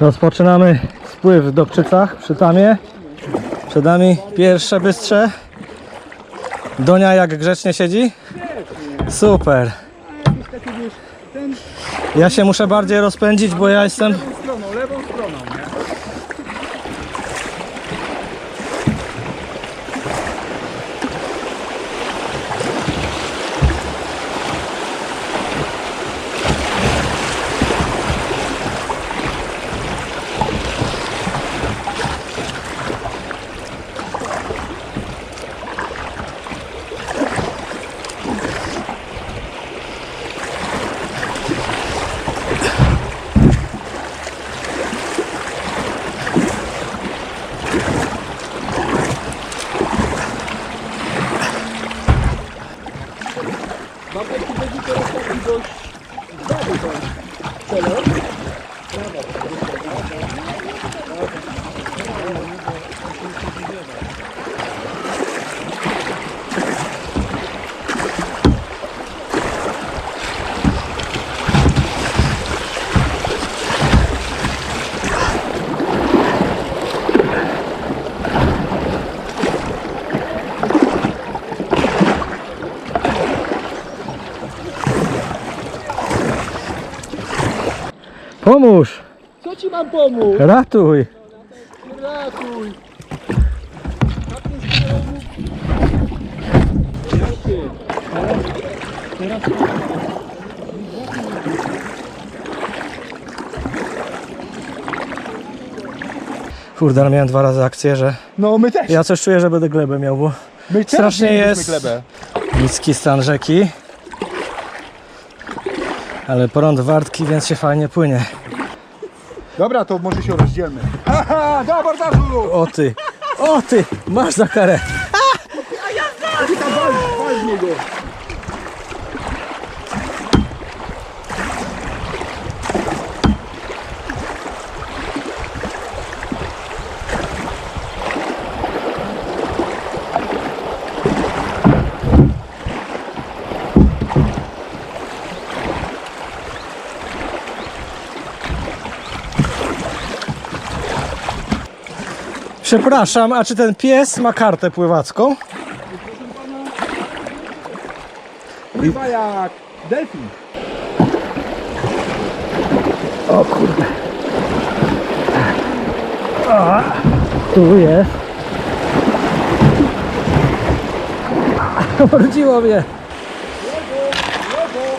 Rozpoczynamy spływ w Dobczycach przy Tamie. Przed nami pierwsze bystrze. Donia jak grzecznie siedzi? Super. Ja się muszę bardziej rozpędzić, bo ja jestem... Pomóż! Co ci mam pomóc? Ratuj! Ratuj! Kurde, ale miałem dwa razy akcję, że No my też. ja coś czuję, że będę glebę miał, bo My też strasznie mieliśmy jest- glebę. niski stan rzeki. Ale prąd wartki, więc się fajnie płynie. Dobra, to może się rozdzielmy. Aha, do abordażu! O ty! O ty! Masz za karę! Przepraszam, a czy ten pies ma kartę pływacką? Pływa jak delfin. O kurde. O, tu jest. Mordziło mnie. Lewo,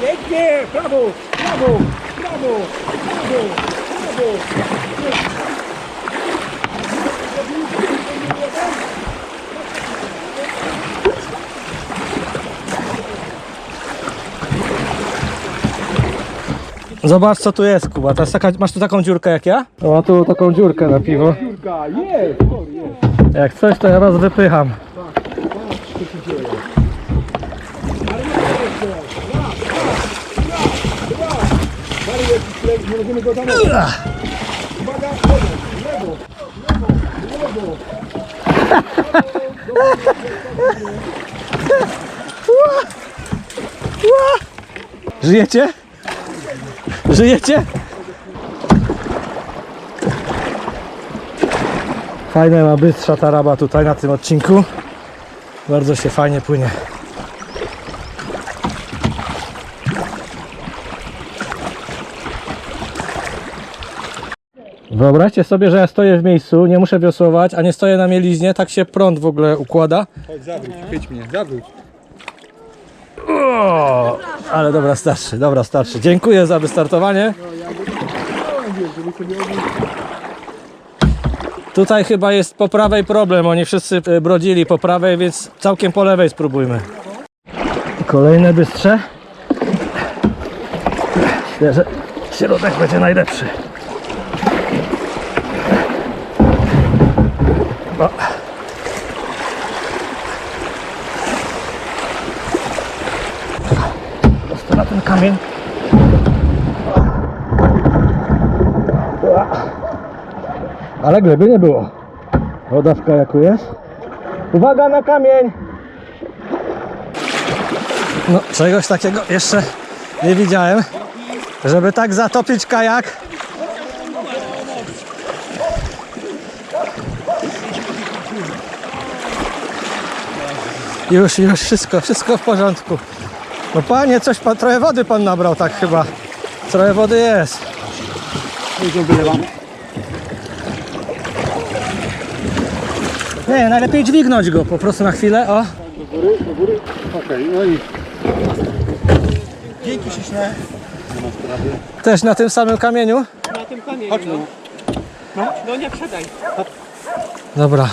pięknie, prawo, prawo, prawo, prawo, prawo. Zobacz co tu jest, Kuba. To jest taka, masz tu taką dziurkę jak ja? O, tu taką dziurkę na piwo. Jest, jest. Jak coś, to ja was wypycham. Żyjecie? Żyjecie? Fajna ma bystrza taraba tutaj na tym odcinku. Bardzo się fajnie płynie. Wyobraźcie sobie, że ja stoję w miejscu, nie muszę wiosłować, a nie stoję na mieliźnie, tak się prąd w ogóle układa. Chodź, zawróć, chyć mnie, zawróć. Ale dobra, starszy, dobra, starszy. Dziękuję za wystartowanie. Tutaj chyba jest po prawej problem. Oni wszyscy e, brodzili po prawej, więc całkiem po lewej spróbujmy. Kolejne bystrze. Myślę, że środek będzie najlepszy. O. Prosto na ten kamień. Ale gleby nie było. Woda w kajaku jest. Uwaga na kamień! No, czegoś takiego jeszcze nie widziałem. Żeby tak zatopić kajak. Już, już, wszystko, wszystko w porządku. No panie, coś pan, trochę wody pan nabrał tak chyba. Trochę wody jest. Nie, najlepiej dźwignąć go po prostu na chwilę, o. Do góry, do góry. Okej, no i... Dzięki śliczne. Też na tym samym kamieniu. Na tym kamieniu. Chodź no. No, no nie przedaj. Dobra.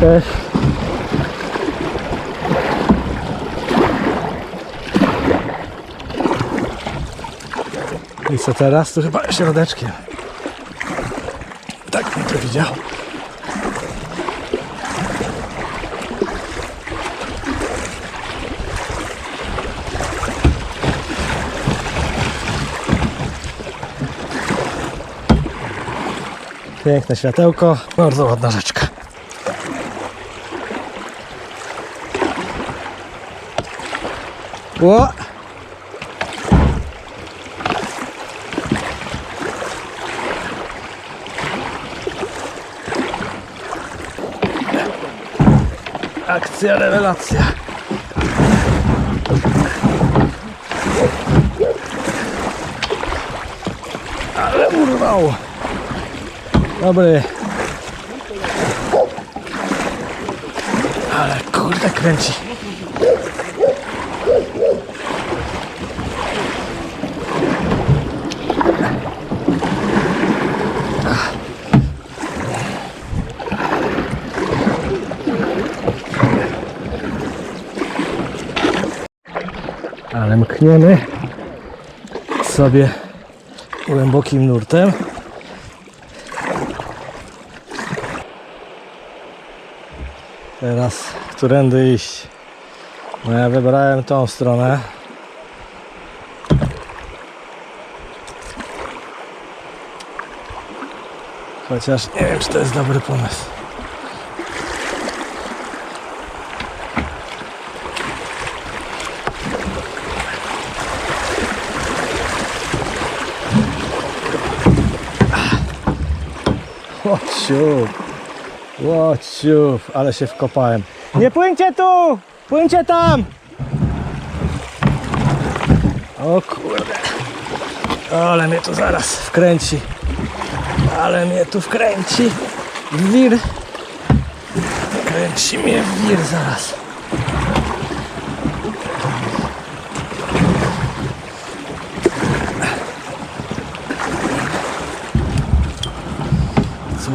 Cześć. I co teraz? Tu chyba środeczkiem. Tak bym to widział. Piękne światełko, bardzo ładna rzeczka. O! Akcja, rewelacja. Ale urwał. Dobry. Ale kurde kręci. Ale mkniemy sobie głębokim nurtem. Teraz którędy iść? No ja wybrałem tą stronę. Chociaż nie wiem, czy to jest dobry pomysł. Łociu, łociu, ale się wkopałem. Nie płyńcie tu! Płyńcie tam! O kurde. Ale mnie tu zaraz wkręci. Ale mnie tu wkręci. W wir. Kręci mnie w wir zaraz.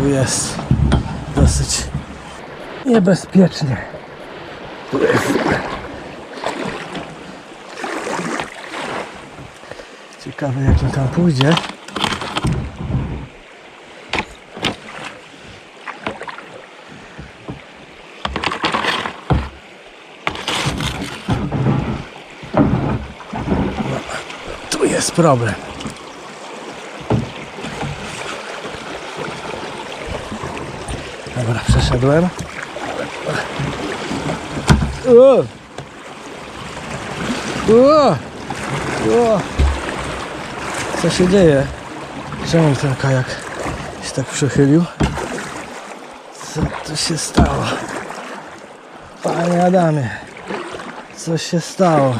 Jest dosyć niebezpiecznie. Ciekawe jakim tam pójdzie. No, tu jest problem. Dobra, przeszedłem. Co się dzieje? Czemu ten kajak się tak przychylił? Co tu się stało? Panie Adamie, co się stało?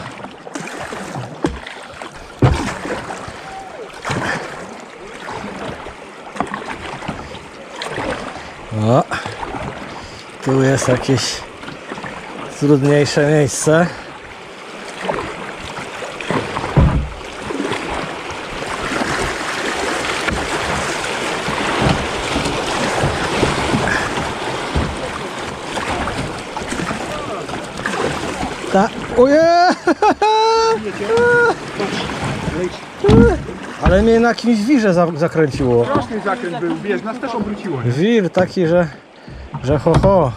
O, tu jest jakieś trudniejsze miejsce. Ta, oje! Ale mnie na kimś wirze za, zakręciło. Straszny zakręt był, wiesz, nas też obróciło, nie? Wir taki, że, że ho ho.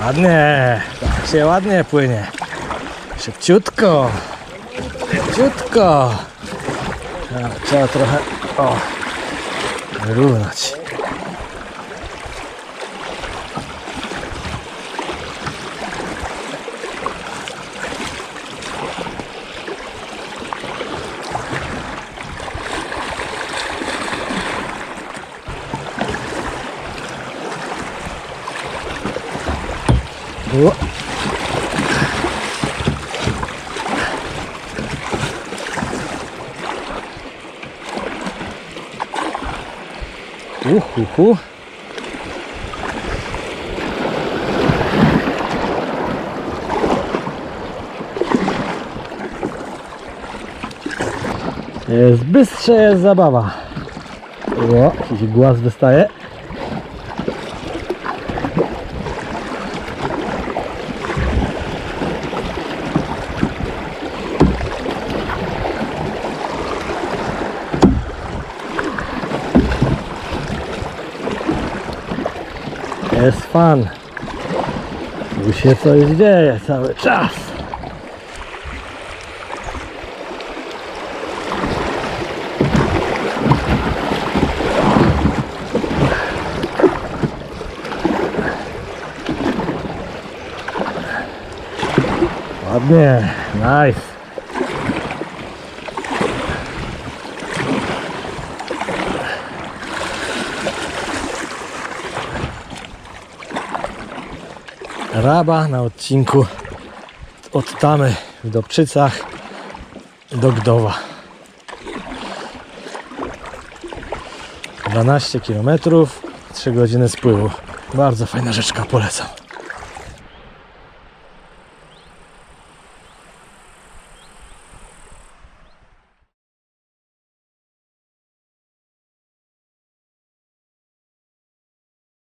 Ładnie, tak się ładnie płynie. Szybciutko. Szybciutko. Trzeba, trochę o, wyrównać. O. Uhuhu. Jest bystrze, jest zabawa. O, jakiś głaz wystaje. Jest fan. Tu się coś dzieje cały czas. Ładnie, nice. Raba na odcinku od Tamy w Dobczycach do Gdowa. 12 km, 3 godziny spływu. Bardzo fajna rzeczka, polecam.